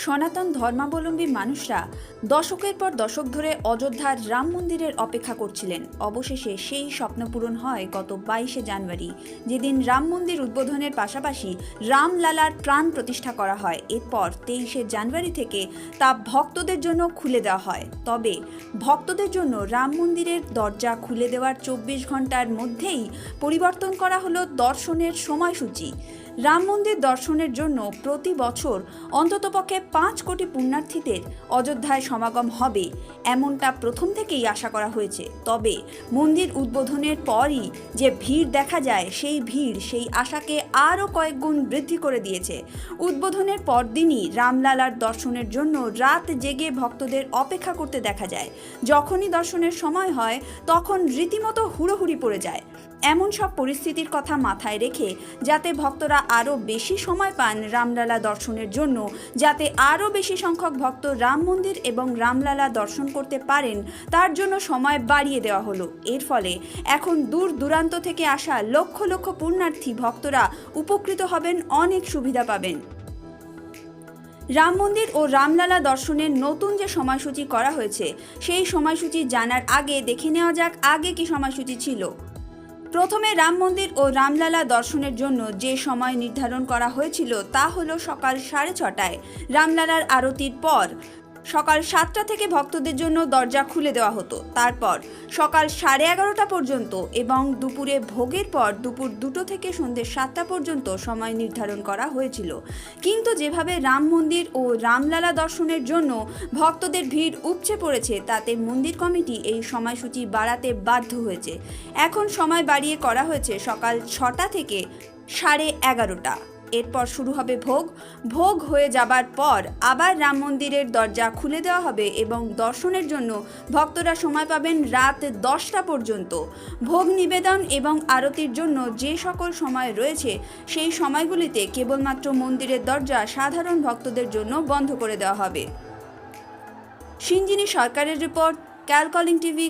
সনাতন ধর্মাবলম্বী মানুষরা দশকের পর দশক ধরে অযোধ্যার রাম মন্দিরের অপেক্ষা করছিলেন। অবশেষে সেই স্বপ্ন পূরণ হয় গত বাইশে জানুয়ারি। যেদিন রাম মন্দির উদ্বোধনের পাশাপাশি রামলালার প্রাণ প্রতিষ্ঠা করা হয়, এরপর তেইশে জানুয়ারি থেকে তা ভক্তদের জন্য খুলে দেওয়া হয়। তবে ভক্তদের জন্য রাম মন্দিরের দরজা খুলে দেওয়ার চব্বিশ ঘণ্টার মধ্যেই পরিবর্তন করা হলো দর্শনের সময়সূচি। রাম মন্দির দর্শনের জন্য প্রতি বছর অন্ততপক্ষে পাঁচ কোটি পুণ্যার্থীদের অযোধ্যায় সমাগম হবে। এমনটা প্রথম থেকেই আশা করা হয়েছে। তবে মন্দির উদ্বোধনের পরই যে ভিড় দেখা যায়, সেই ভিড়, সেই আশাকে আরও কয়েক গুণ বৃদ্ধি করে দিয়েছে। উদ্বোধনের পরদিনই রামলালার দর্শনের জন্য রাত জেগে ভক্তদের অপেক্ষা করতে দেখা যায়। যখনই দর্শনের সময় হয়, তখন রীতিমতো হুড়োহুড়ি পড়ে যায়। এমন সব পরিস্থিতির কথা মাথায় রেখে যাতে ভক্তরা আরও বেশি সময় পান রামলালা দর্শনের জন্য, যাতে আরও বেশি সংখ্যক ভক্ত রাম মন্দির এবং রামলালা দর্শন করতে পারেন, তার জন্য সময় বাড়িয়ে দেওয়া হলো। এর ফলে এখন দূর দূরান্ত থেকে আসা লক্ষ লক্ষ পুণ্যার্থী ভক্তরা উপকৃত হবেন, অনেক সুবিধা পাবেন। রাম মন্দির ও রামলালা দর্শনের নতুন যে সময়সূচি করা হয়েছে, সেই সময়সূচি জানার আগে দেখে নেওয়া যাক আগে কি সময়সূচি ছিল। প্রথমে রাম মন্দির ও রামলালা দর্শনের জন্য যে সময় নির্ধারণ করা হয়েছিল তা হলো সকাল সাড়ে ছটায়। রামলালার আরতির পর সকাল সাতটা থেকে ভক্তদের জন্য দরজা খুলে দেওয়া হতো। তারপর সকাল সাড়ে এগারোটা পর্যন্ত এবং দুপুরে ভোগের পর দুপুর দুটো থেকে সন্ধ্যে সাতটা পর্যন্ত সময় নির্ধারণ করা হয়েছিল। কিন্তু যেভাবে রাম মন্দির ও রামলালা দর্শনের জন্য ভক্তদের ভিড় উপচে পড়েছে, তাতে মন্দির কমিটি এই সময়সূচি বাড়াতে বাধ্য হয়েছে। এখন সময় বাড়িয়ে করা হয়েছে সকাল ছটা থেকে সাড়ে এগারোটা। এরপর শুরু হবে ভোগ। ভোগ হয়ে যাবার পর আবার রাম মন্দিরের দরজা খুলে দেওয়া হবে এবং দর্শনের জন্য ভক্তরা সময় পাবেন রাত দশটা পর্যন্ত। ভোগ নিবেদন এবং আরতির জন্য যে সকল সময় রয়েছে, সেই সময়গুলিতে কেবলমাত্র মন্দিরের দরজা সাধারণ ভক্তদের জন্য বন্ধ করে দেওয়া হবে। সিঞ্জিনী সরকারের রিপোর্ট, ক্যালকলিং টিভি